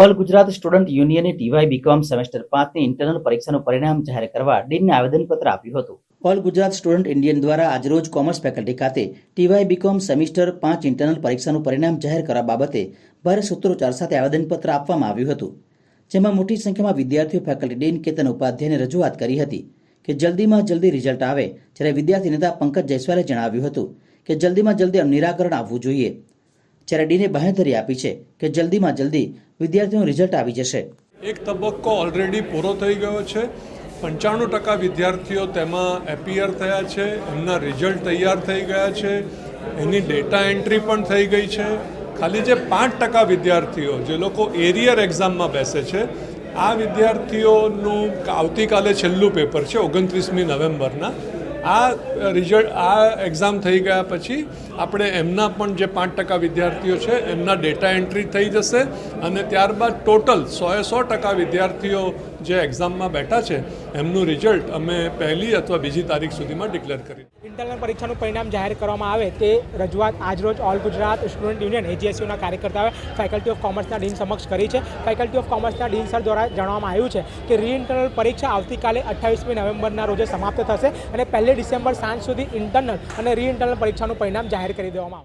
All Gujarat student યુનિયને TY BCom semester પાંચની internal પરીક્ષાનું પરિણામ જાહેર કરવા ડીનને આવેદનપત્ર આપ્યું હતું. ઓલ ગુજરાત સ્ટુડન્ટ ઇન્ડિયન દ્વારા આજરોજ કોમર્સ ફેકલ્ટી ખાતે ટીવાય બીકોમ સેમિસ્ટર પાંચ ઇન્ટરનલ પરીક્ષાનું પરિણામ જાહેર કરવા બાબતે ભારે સૂત્રોચ્ચાર સાથે આવેદનપત્ર આપવામાં આવ્યું હતું. જેમાં મોટી સંખ્યામાં વિદ્યાર્થીઓ ફેકલ્ટી ડીન કેતન ઉપાધ્યાયને રજૂઆત કરી હતી કે જલ્દીમાં જલ્દી રિઝલ્ટ આવે, જ્યારે વિદ્યાર્થી નેતા પંકજ જયસ્વાલે જણાવ્યું હતું કે જલ્દીમાં જલ્દી નિરાકરણ આવવું જોઈએ. ડીને બાંહેધરી આપી છે કે જલ્દીમાં જલ્દી વિદ્યાર્થીઓનું રિઝલ્ટ આવી જશે. એક તબક્કો ઓલરેડી પૂરો થઈ ગયો છે. પંચાણું ટકા વિદ્યાર્થીઓ તેમાં એપિયર થયા છે. એમના રિઝલ્ટ તૈયાર થઈ ગયા છે. એની ડેટા એન્ટ્રી પણ થઈ ગઈ છે. ખાલી જે પાંચ ટકા વિદ્યાર્થીઓ, જે લોકો એરિયર એક્ઝામમાં બેસે છે, આ વિદ્યાર્થીઓનું આવતીકાલે છેલ્લું પેપર છે, ઓગણત્રીસમી નવેમ્બરના. આ રિઝલ્ટ આ એક્ઝામ થઈ ગયા પછી આપણે એમના પણ જે પાંચ ટકા વિદ્યાર્થીઓ છે, એમના ડેટા એન્ટ્રી થઈ જશે અને ત્યારબાદ ટોટલ સોએ સો ટકા વિદ્યાર્થીઓ જે એક્ઝામમાં બેઠા છે, એમનું રિઝલ્ટ અમે પહેલી અથવા બીજી તારીખ સુધીમાં ડિક્લેર કરી ઇન્ટરનલ પરીક્ષાનું પરિણામ જાહેર કરવામાં આવે તે રજૂઆત આજરોજ ઓલ ગુજરાત સ્ટુડન્ટ યુનિયન એજીએસયુના કાર્યકર્તાઓએ ફેકલ્ટી ઓફ કોમર્સના ડીન સમક્ષ કરી છે. ફેકલ્ટી ઓફ કોમર્સના ડીન સર દ્વારા જણાવવામાં આવ્યું છે કે રી ઇન્ટરનલ પરીક્ષા આવતીકાલે અઠ્ઠાવીસમી નવેમ્બરના રોજે સમાપ્ત થશે અને પહેલી ડિસેમ્બર સાંજ સુધી ઇન્ટરનલ અને રી ઇન્ટરનલ પરીક્ષાનું પરિણામ જાહેર કરી દેવામાં આવશે.